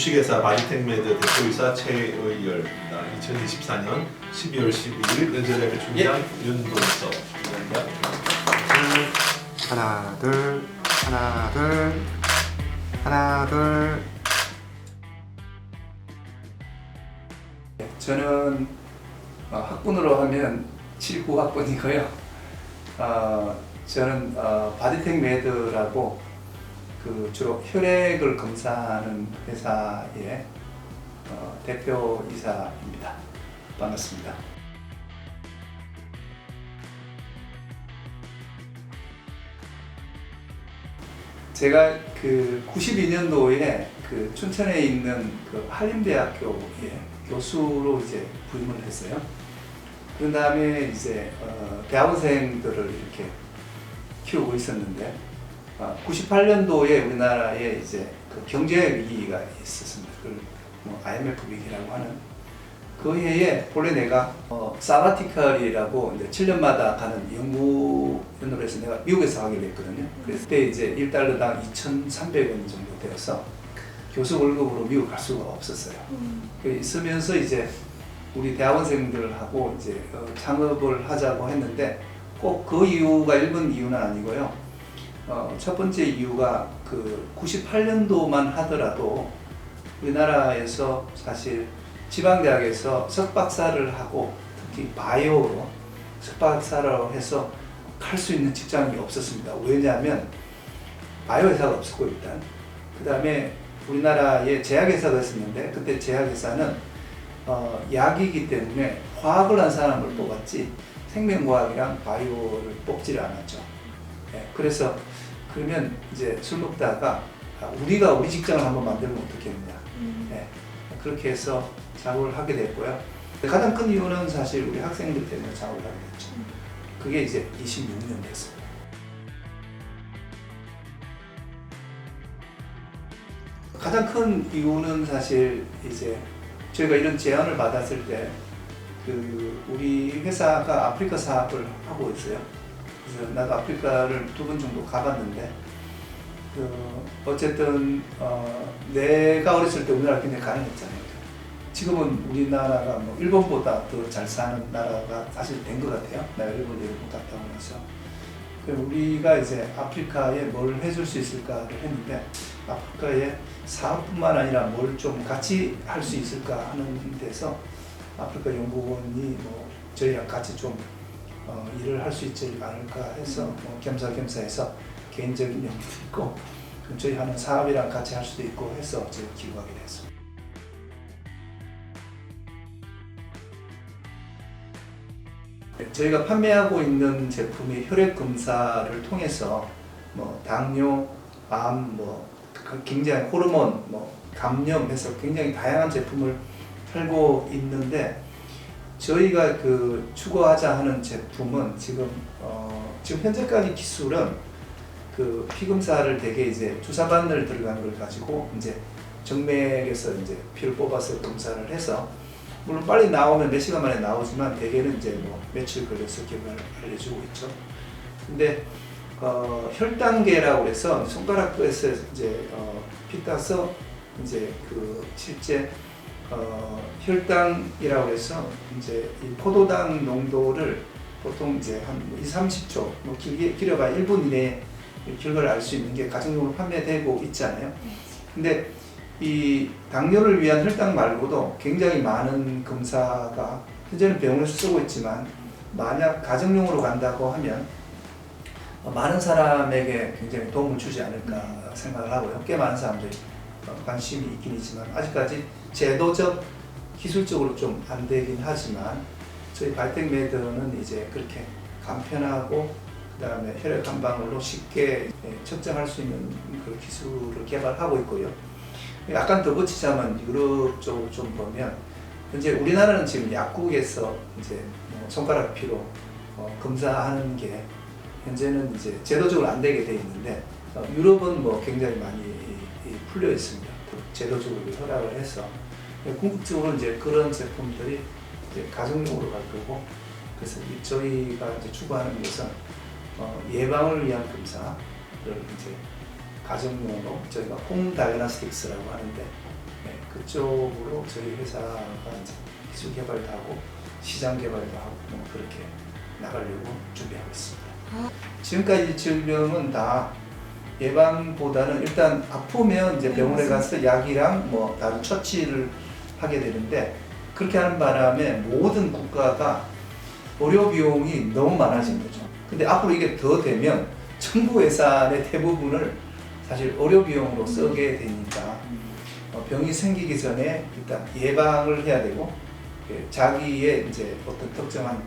주식회사 바디텍메드 대표이사 최의열입니다. 2024년 12월 12일 연세대학교 총장 윤동석 위원입니다. 하나 둘 하나 둘 하나 둘 저는 어, 학번으로 하면 79학번이고요. 어, 저는 어, 바디텍 메드라고 그 주로 혈액을 검사하는 회사의 어, 대표 이사입니다. 반갑습니다. 제가 그 92년도에 그 춘천에 있는 그 한림대학교에 교수로 이제 부임을 했어요. 그 다음에 이제 어, 대학원생들을 이렇게 키우고 있었는데 어, 98년도에 우리나라에 이제 그 경제 위기가 있었습니다. 그걸 뭐 IMF 위기라고 하는 그 해에 본래 내가 어, 사바티컬이라고 이제 7년마다 가는 연구연으로 해서 내가 미국에서 하기로 했거든요. 그래서 그때 이제 1달러당 2,300원 정도 되어서 교수 월급으로 미국 갈 수가 없었어요. 그 있으면서 이제 우리 대학원생들하고 이제 어, 창업을 하자고 했는데 꼭 그 이유가 일본 이유는 아니고요. 어, 첫 번째 이유가 그 98년도만 하더라도 우리나라에서 사실 지방대학에서 석박사를 하고 특히 바이오로 석박사를 해서 갈수 있는 직장이 없었습니다. 왜냐하면 바이오 회사가 없었고 일단 그 다음에 우리나라에 제약회사가 있었는데 그때 제약회사는 어, 약이기 때문에 화학을 한 사람을 뽑았지 생명과학이랑 바이오를 뽑지를 않았죠. 예, 그래서 그러면 이제 술 먹다가 아, 우리가 우리 직장을 한번 만들면 어떻겠느냐. 예, 그렇게 해서 작업을 하게 됐고요. 가장 큰 이유는 사실 우리 학생들 때문에 작업을 하게 됐죠. 그게 이제 26년 됐습니다. 가장 큰 이유는 사실 이제 저희가 이런 제안을 받았을 때 그 우리 회사가 아프리카 사업을 하고 있어요. 나도 아프리카를 두 번 정도 가봤는데 그 어쨌든 어 내가 어렸을 때 우리나라 굉장히 가난했잖아요. 지금은 우리나라가 뭐 일본보다 더 잘 사는 나라가 사실 된 것 같아요. 내가 일본 여행 갔다 오면서. 우리가 이제 아프리카에 뭘 해줄 수 있을까를 했는데 아프리카에 사업뿐만 아니라 뭘 좀 같이 할 수 있을까 하는 데서 아프리카 연구원이 뭐 저희랑 같이 좀 어, 일을 할 수 있지 않을까 해서 뭐 겸사겸사해서 개인적인 연구도 있고 저희 하는 사업이랑 같이 할 수도 있고 해서 제가 기부하게 됐습니다. 저희가 판매하고 있는 제품이 혈액 검사를 통해서 뭐 당뇨, 암, 뭐 굉장히 호르몬, 뭐 감염해서 굉장히 다양한 제품을 팔고 있는데 저희가 그 추구하자 하는 제품은 지금 어 지금 현재까지 기술은 그 피검사를 되게 이제 주사 바늘 들어간 걸 가지고 이제 정맥에서 이제 피를 뽑아서 검사를 해서 물론 빨리 나오면 몇 시간 만에 나오지만 대개는 이제 뭐 며칠 걸려서 결과를 알려주고 있죠. 근데 어, 혈당계라고 해서 손가락에서 이제 어, 피 따서 이제 그 실제 어, 혈당이라고 해서 이제 이 포도당 농도를 보통 이제 한 2, 30초, 뭐 길게 길어봐 1분 이내에 결과를 알 수 있는 게 가정용으로 판매되고 있잖아요. 근데 이 당뇨를 위한 혈당 말고도 굉장히 많은 검사가 현재는 병원에서 쓰고 있지만 만약 가정용으로 간다고 하면 어, 많은 사람에게 굉장히 도움을 주지 않을까 생각을 하고요. 꽤 많은 사람들이 어, 관심이 있긴 있지만 아직까지 제도적 기술적으로 좀 안 되긴 하지만 저희 발텍 메드는 이제 그렇게 간편하고 그다음에 혈액 한 방울로 쉽게 예, 측정할 수 있는 그 기술을 개발하고 있고요. 약간 덧붙이자면 유럽 쪽을 좀 보면 현재 우리나라는 지금 약국에서 이제 뭐 손가락 피로 어, 검사하는 게 현재는 이제 제도적으로 안 되게 돼 있는데 어, 유럽은 뭐 굉장히 많이 풀려 있습니다. 제도적으로 허락을 해서 궁극적으로 이제 그런 제품들이 이제 가정용으로 갈 거고 그래서 이 저희가 이제 추구하는 것은 어, 예방을 위한 검사를 이제 가정용으로 저희가 홈 다이너스틱스라고 하는데 네, 그쪽으로 저희 회사가 이제 기술 개발도 하고 시장 개발도 하고 뭐 그렇게 나가려고 준비하고 있습니다. 지금까지 질병은 다 예방보다는 일단 아프면 이제 병원에 가서 약이랑 뭐 다른 처치를 하게 되는데 그렇게 하는 바람에 모든 국가가 의료 비용이 너무 많아진 거죠. 근데 앞으로 이게 더 되면 정부 예산의 대부분을 사실 의료 비용으로 쓰게 되니까 어, 병이 생기기 전에 일단 예방을 해야 되고 예, 자기의 이제 어떤 특정한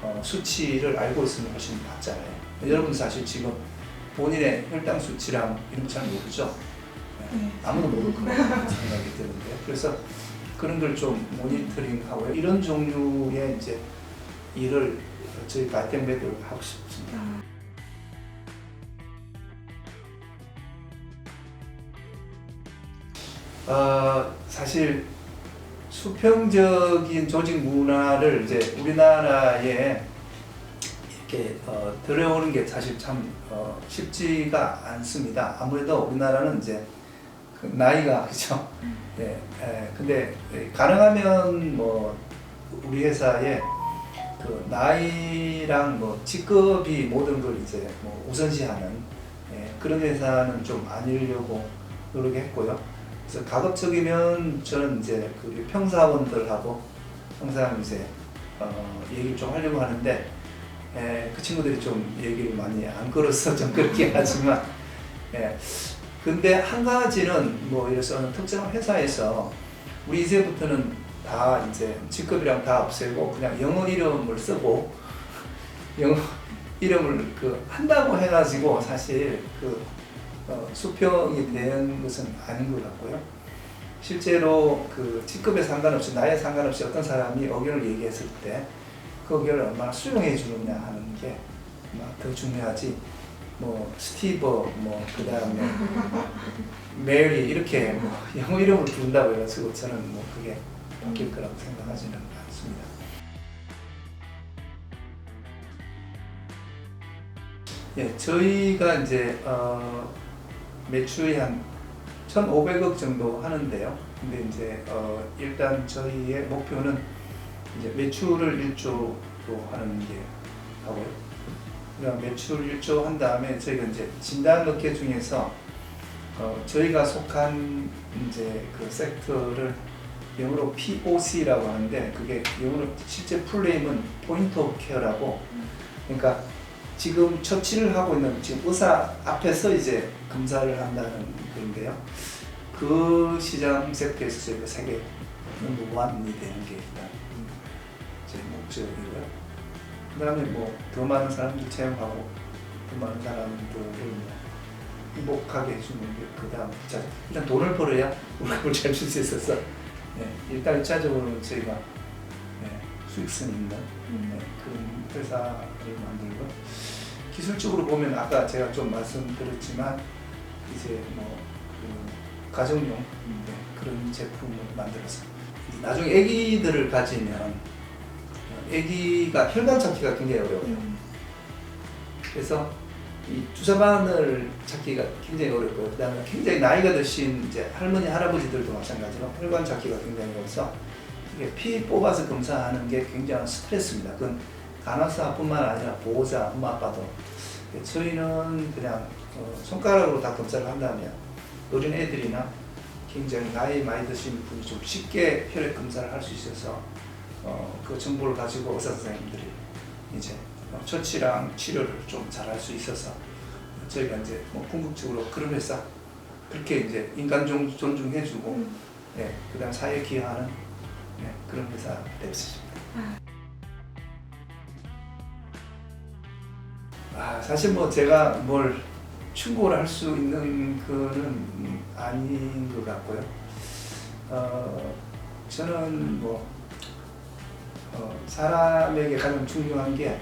어, 수치를 알고 있으면 훨씬 낫잖아요. 여러분 사실 지금 본인의 혈당 수치랑 이런 거 잘 모르죠? 예, 네. 아무도 모를 거라고 생각이 드는데 그래서 그런 걸 좀 모니터링하고 이런 종류의 이제 일을 저희 가tem베드로 하고 싶습니다. 어, 사실 수평적인 조직 문화를 이제 우리나라에 이렇게 어, 들여오는 게 사실 참 어, 쉽지가 않습니다. 아무래도 우리나라는 이제 그 나이가 그죠. 네, 에, 근데 가능하면 뭐 우리 회사에 그 나이랑 뭐 직급이 모든 걸 이제 뭐 우선시하는 예, 그런 회사는 좀 아니려고 노력했고요. 그래서 가급적이면 저는 이제 그 평사원들하고 항상 이제 어, 얘기를 좀 하려고 하는데 에, 그 친구들이 좀 얘기를 많이 안 걸어서 좀 그렇게 하지만 예. 근데 한 가지는 뭐 이래서 특정한 회사에서 우리 이제부터는 다 이제 직급이랑 다 없애고 그냥 영어 이름을 쓰고 영어 이름을 그 한다고 해가지고 사실 그 어, 수평이 되는 것은 아닌 것 같고요. 실제로 그 직급에 상관없이 나이에 상관없이 어떤 사람이 의견을 얘기했을 때 그 의견을 얼마나 수용해 주느냐 하는 게 더 중요하지. 뭐 스티브 뭐 그다음에 메리 이렇게 뭐 영어 이름을 부른다고 해가지고 저는 뭐 그게 바뀔 거라고 생각하지는 않습니다. 예, 저희가 이제 어, 매출이 한 1,500억 정도 하는데요. 근데 이제 어, 일단 저희의 목표는 이제 매출을 1조로 하는 게 하고요. 그럼 매출 1조 한 다음에 저희가 이제 진단 업계 중에서 어, 저희가 속한 이제 그 섹터를 영어로 POC라고 하는데 그게 영어로 실제 풀네임은 포인트 오브 케어라고 그러니까 지금 처치를 하고 있는 지금 의사 앞에서 이제 검사를 한다는 건데요. 그 시장 섹터에서 저희가 세계 넘버 원이 되는 게 일단 제 목적이고요. 그 다음에 뭐 더 많은 사람들 체험하고 더 많은 사람들을 뭐 행복하게 해주는 게 그 다음 자 일단 돈을 벌어야 우리가 뭘잘줄수 있어서. 네, 일단 1차적으로는 저희가 네, 수익성 있는 네, 그런 회사를 만들고. 기술적으로 보면 아까 제가 좀 말씀드렸지만 이제 뭐 그 가정용 네, 그런 제품을 만들어서. 나중에 아기들을 가지면 아기가 혈관 찾기가 굉장히 어려워요. 그래서 이 주사바늘 찾기가 굉장히 어렵고요. 그다음에 굉장히 나이가 드신 이제 할머니 할아버지들도 마찬가지로 혈관 찾기가 굉장히 어려워서 이게 피 뽑아서 검사하는 게 굉장한 스트레스입니다. 그건 간호사뿐만 아니라 보호자, 엄마 아빠도 저희는 그냥 어, 손가락으로 다 검사를 한다면 어린 애들이나 굉장히 나이 많이 드신 분이 좀 쉽게 혈액 검사를 할 수 있어서 어, 그 정보를 가지고 의사 선생님들이 이제 어, 처치랑 치료를 좀 잘할 수 있어서 저희가 이제 뭐 궁극적으로 그런 회사 그렇게 이제 인간 존- 존중해주고 네, 그다음 사회 기여하는 네, 그런 회사 되고 싶습니다. 아 사실 뭐 제가 뭘 충고를 할 수 있는 거는 음, 아닌 것 같고요. 어, 저는 뭐 어, 사람에게 가장 중요한 게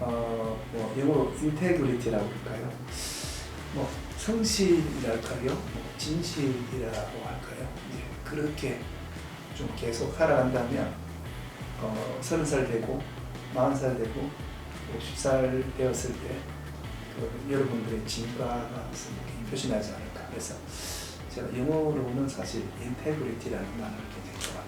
어, 뭐 영어로 인테그리티라고 할까요? 뭐 성실이랄까요? 뭐 진실이라고 할까요? 예, 그렇게 좀 계속 살아간다면 어, 서른 살 되고 마흔 살 되고 50살 되었을 때 그 여러분들의 진가가 표시나지 않을까. 그래서 제가 영어로는 사실 인테그리티라는 단어를 굉장히 좋아합니다.